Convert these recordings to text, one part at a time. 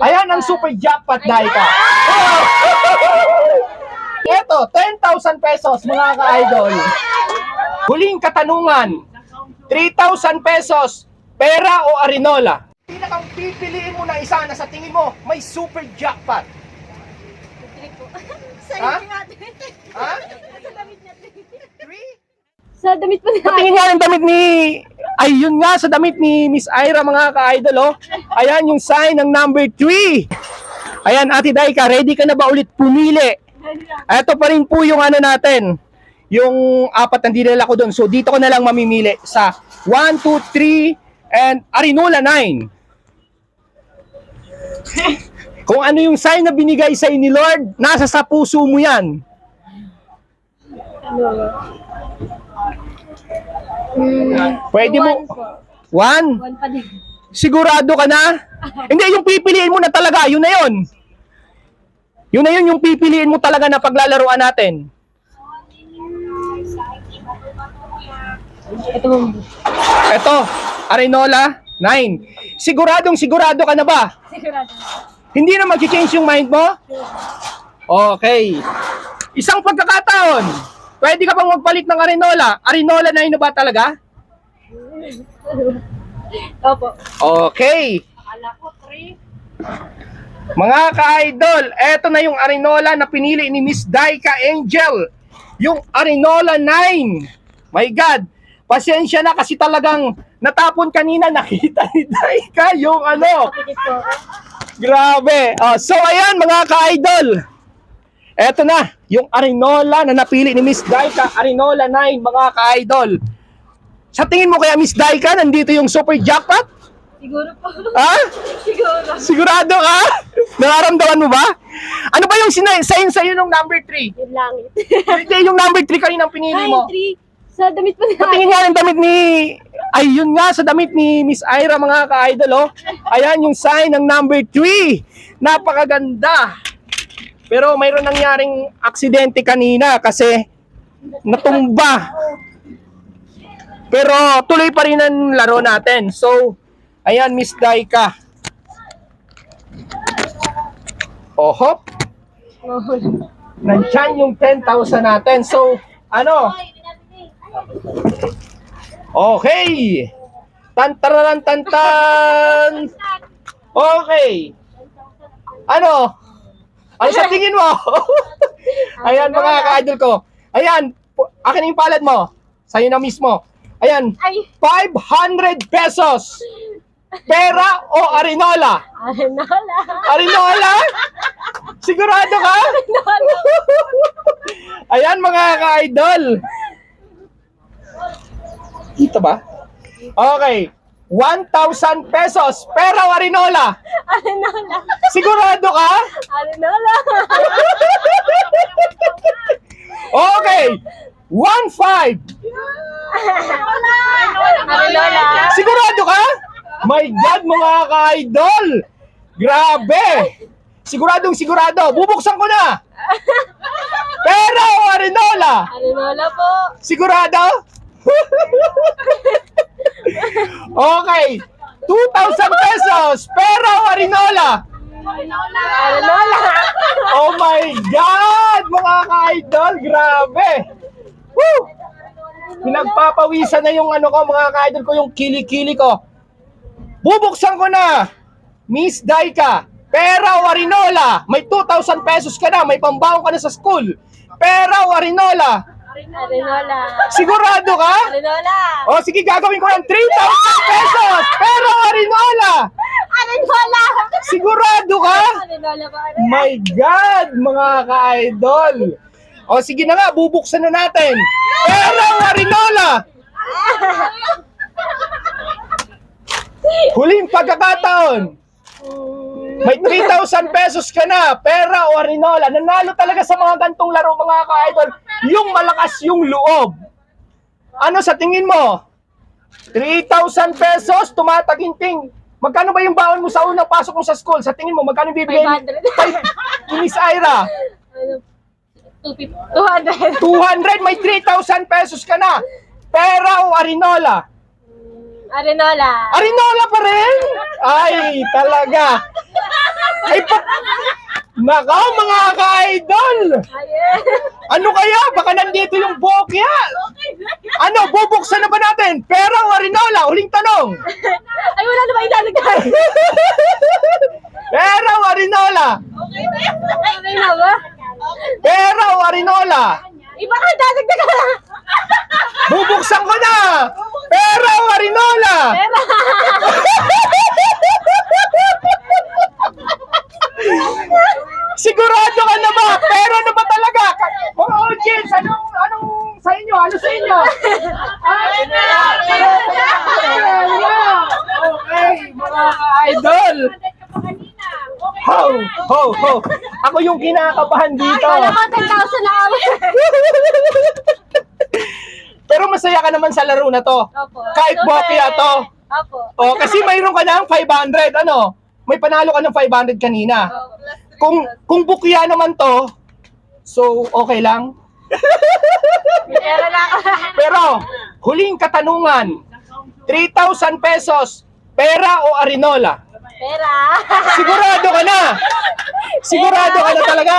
Ayan ang super jackpot, Daika. Ito, 10,000 pesos, mga ka-idol. Huling katanungan, 3,000 pesos, pera o arinola? Pinakang pipiliin mo na isa na sa tingin mo, may super jackpot. Ha? Ha? Sa damit po nila. Patingin nga yung damit ni... Ay, yun nga sa damit ni Miss Ira, mga ka-idol, oh. Ayan yung sign ng number 3. Ayan, Ate Daika, ready ka na ba ulit pumili? Ito pa rin po yung ano natin, yung apat na dinala ko doon. So, dito ko na lang mamimili sa 1, 2, 3, and Arinola 9. Kung ano yung sign na binigay sa ni Lord, nasa sa puso mo yan. Pwede mo... One? One pa din. Sigurado ka na? Hindi, yung pipiliin mo na talaga, yun na yun. Yun na yun yung pipiliin mo talaga na paglalaruan natin. Ito. Ito, Arenola 9. Siguradong sigurado ka na ba? Sigurado. Hindi na mag-change yung mind mo? Okay. Isang pagkakataon, pwede ka bang magpalit ng Arenola? Arenola 9 na ba talaga? Opo. Okay. Akala ko, three. Mga ka-idol, eto na yung Arinola na pinili ni Miss Daika Angel. Yung Arinola 9. My God, pasensya na kasi talagang natapon kanina nakita ni Daika yung ano. Grabe. Oh, so ayan mga ka-idol. Eto na, yung Arinola na napili ni Miss Daika, Arinola 9 mga ka-idol. Sa tingin mo kaya Miss Daika, nandito yung super jackpot? Siguro po. Ha? Siguro. Sigurado ka? Nararamdaman mo ba? Ano ba yung sina- sign sa'yo nung number 3? Yung langit. Hindi, yung number 3 kaninang pinili Ay, mo. three. Sa damit po nila. Patingin nga yung damit ni... Ay, yun nga, sa damit ni Miss Ira, mga ka-idol, oh. Ayan yung sign ng number 3. Napakaganda. Pero mayroon nangyaring aksidente kanina kasi natumba. Pero tuloy pa rin ang laro natin. So, ayan, Miss Daika. Oho, nandyan yung 10,000 natin. So, ano? Okay. Tantararan tantan. Okay. Ano? Ano sa tingin mo? Ayan mga ka-idol ko. Ayan, akin yung palad mo. Sa'yo na mismo. Ayan, Ay, 500 pesos. Pera o arinola? Arenola. Arinola? Sigurado ka? Ayan mga ka-idol. Dito ba? Okay. 1,000 pesos. Pera o arinola? Arenola. Sigurado ka? Arenola. Okay. 1,500. Arenola. Sigurado ka? My God, mga ka-idol! Grabe! Siguradong sigurado. Bubuksan ko na! Pera o arinola? Arenola po. Sigurado? okay. 2,000 pesos. Pera o arinola? Arenola. Oh my God! Mga ka-idol, grabe! Woo! Pinagpapawisan na yung ano ko, mga ka-idol ko, yung kili-kili ko. Bubuksan ko na! Miss Daika, pera o arinola? May 2,000 pesos ka na, may pambaon ka na sa school. Pera o arinola? Arenola. Sigurado ka? Arenola. O sige, gagawin ko ng 3,000 pesos! Pera o arinola? Arenola. Sigurado ka? Arenola po. My God, mga ka-idol. O sige na nga, bubuksan na natin. Pera o arinola? Huling pagkakataon. May 3,000 pesos ka na, pera o arinola. Nanalo talaga sa mga gantong laro, mga ka-idol. Yung malakas yung loob. Ano sa tingin mo? 3,000 pesos, tumataginting. Magkano ba yung baon mo sa unang pasok mo sa school? Sa tingin mo, magkano bibigay ni 500. ni Miss Ira? Ano? 200. 200, may 3,000 pesos ka na. Pera o arinola? Arenola. Arinola pa rin? Ay, talaga. Ay, pa... Nakaw, mga ka-idol! Ano kaya? Baka nandito yung bokya! Ano, bubuksan na ba natin? Pera o arinola? Huling tanong! Ay, wala na ba ilalagay? Pera o arinola? Okay na yun. Okay na ba? Pera o arinola? Iba ka, dadagdag ka na. Bubuksan ko na! Pera o arinola? Pera. Sigurado ka na ba? Pera na ba talaga? Mga audience, anong, anong sa inyo? Ano sa inyo? Okay, mga idol. Ho, ho, ho. Ako yung kinakabahan dito. Wala ko, 10,000 na kami. Pero masaya ka naman sa laro na to. Opo. Kahit bokya to. Opo. O, kasi mayroon ka ng 500, ano? May panalo ka ng 500 kanina. Kung kung bukya naman to, so okay lang. Pera na ako. Pero, huling katanungan, 3,000 pesos, pera o arinola? Pera. Sigurado ka na! Sigurado ka na talaga!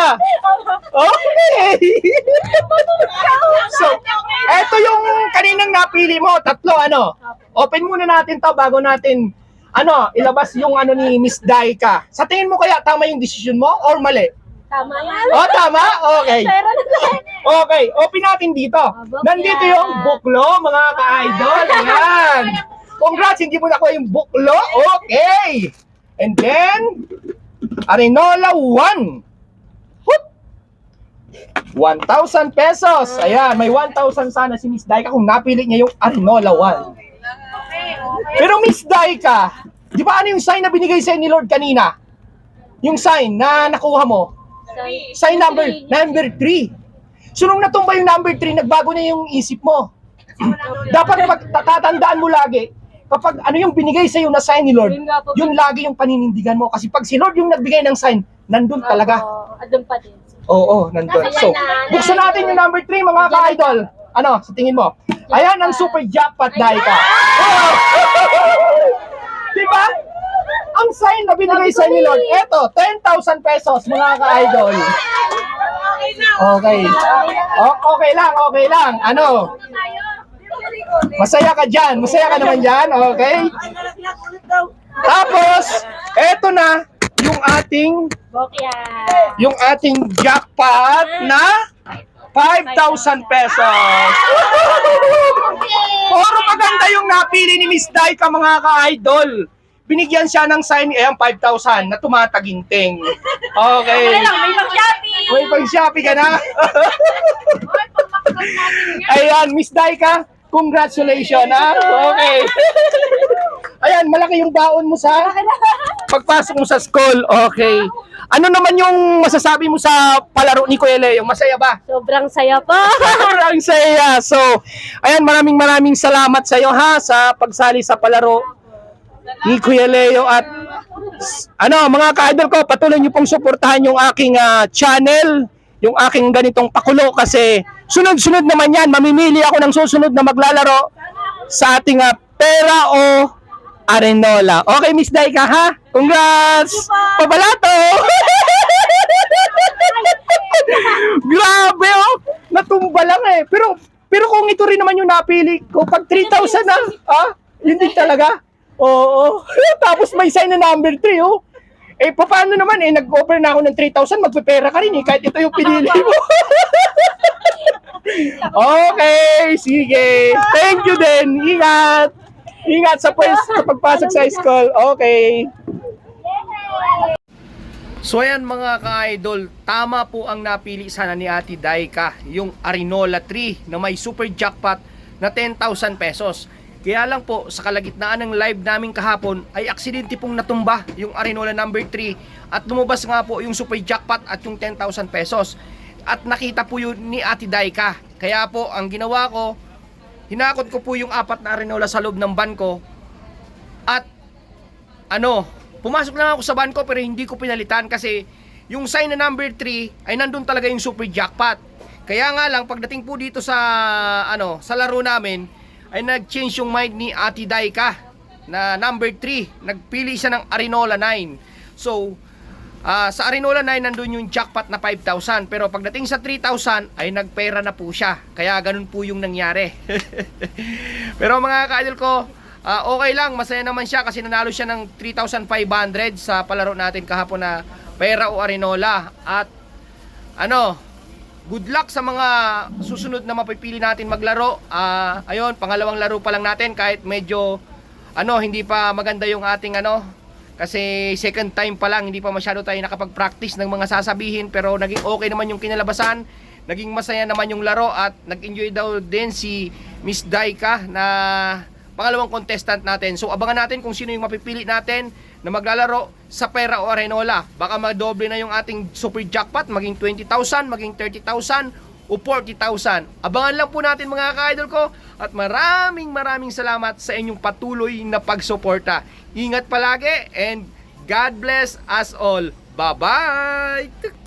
Okay! so, eto yung kaninang napili mo, tatlo ano. Open muna natin to bago natin ano, ilabas yung ano ni Miss Daika. Sa tingin mo kaya tama yung decision mo or mali? Tama yan. Oh, tama? Okay. Lang. Okay, open natin dito. bukya. Nandito yung buklo, mga ka-idol. Ayan. Congrats, hindi mo nakuha yung buklo. Okay. And then, Arinola 1. Hoop! 1,000 pesos. Ayan, may 1,000 sana si Miss Daika kung napili niya yung Arinola 1. Pero Miss Daika, di ba ano yung sign na binigay sa'yo ni Lord kanina? Yung sign na nakuha mo? Sign number number 3. So nung natumba yung number 3, nagbago na yung isip mo. Dapat pag tatatandaan mo lagi, kapag ano yung binigay sa na sign ni Lord, Yun nga po. yun lagi yung paninindigan mo. Kasi pag si Lord yung nagbigay ng sign, nandun talaga. Andun pa din. Oo, nandun. So, buksan natin yung number 3, mga ka-idol. Ano, sa tingin mo? Ayan ang super jackpot na ika. diba? Ang sign na binigay sa ni Lord, eto, 10,000 pesos, mga ka-idol. Okay. O- okay lang, okay lang. Ano? Masaya ka dyan. Masaya ka naman dyan, okay? Tapos, eto na, yung ating yung ating jackpot na 5,000 pesos. Puro maganda yung napili ni Miss Daika mga ka-idol. Binigyan siya ng sign, ayan, 5,000 na tumataginting. Okay. may pang-shopping. May pag-shopping ka na. ayan, Miss Daika, congratulations ha. Okay. Ayan, malaki yung baon mo sa pagpasok mo sa school. Okay. Ano naman yung masasabi mo sa palaro ni Kuya Leo? Masaya ba? Sobrang saya pa. Sobrang saya. So, ayan, maraming maraming salamat sa iyo ha sa pagsali sa palaro ni Kuya Leo at ano, mga ka-idol ko, patuloy niyo pong suportahan yung aking ah, channel, yung aking ganitong pakulo kasi sunod-sunod naman yan, mamimili ako ng susunod na maglalaro sa ating ah, pera o arenola. Okay, Miss Daika ha? Congrats! Pabalato! Grabe oh! Natumba lang eh. Pero pero kung ito rin naman yung napili ko, pag 3,000 na, ah, yun din talaga. Oo. Tapos may sign na number 3 oh. Eh, paano naman eh, nag-offer na ako ng 3,000, magpepera ka rin eh, kahit ito yung pinili mo. okay, sige. Thank you din. Ingat. Ingat sa, pers- sa pagpasok sa school. Okay. So ayan mga ka-idol, tama po ang napili sana ni Ate Daika, yung Arinola 3 na may super jackpot na 10,000 pesos. Kaya lang po, sa kalagitnaan ng live namin kahapon, ay aksidente pong natumba yung Arinola number 3 at lumabas nga po yung super jackpot at yung 10,000 pesos. At nakita po yun ni Ate Daika. Kaya po, ang ginawa ko, hinakot ko po yung apat na Arinola sa loob ng van ko at ano, pumasok lang ako sa van ko pero hindi ko pinalitan kasi yung sign na number 3 ay nandun talaga yung super jackpot. Kaya nga lang pagdating po dito sa ano, sa laro namin ay nag-change yung mind ni Ate Daika na number 3. Nagpili siya ng Arinola 9. So, Ah, sa Arinola 9 nandun yung jackpot na 5,000 pero pagdating sa 3,000 ay nagpera na po siya. Kaya ganun po yung nangyari. pero mga ka-idol ko, ah, okay lang, masaya naman siya kasi nanalo siya ng 3,500 sa palaro natin kahapon na pera o Arinola at ano, good luck sa mga susunod na mapipili natin maglaro. Ah, ayun, pangalawang laro pa lang natin kahit medyo ano, hindi pa maganda yung ating ano kasi second time pa lang, hindi pa masyado tayo nakapag-practice ng mga sasabihin pero naging okay naman yung kinalabasan. Naging masaya naman yung laro at nag-enjoy daw din si Miss Daika na pangalawang contestant natin. So abangan natin kung sino yung mapipili natin na maglalaro sa pera o arenola. Baka madoble na yung ating super jackpot, maging 20,000, maging 30,000 o 40,000. Abangan lang po natin mga ka-idol ko at maraming maraming salamat sa inyong patuloy na pagsuporta. Ingat palagi and God bless us all. Bye-bye!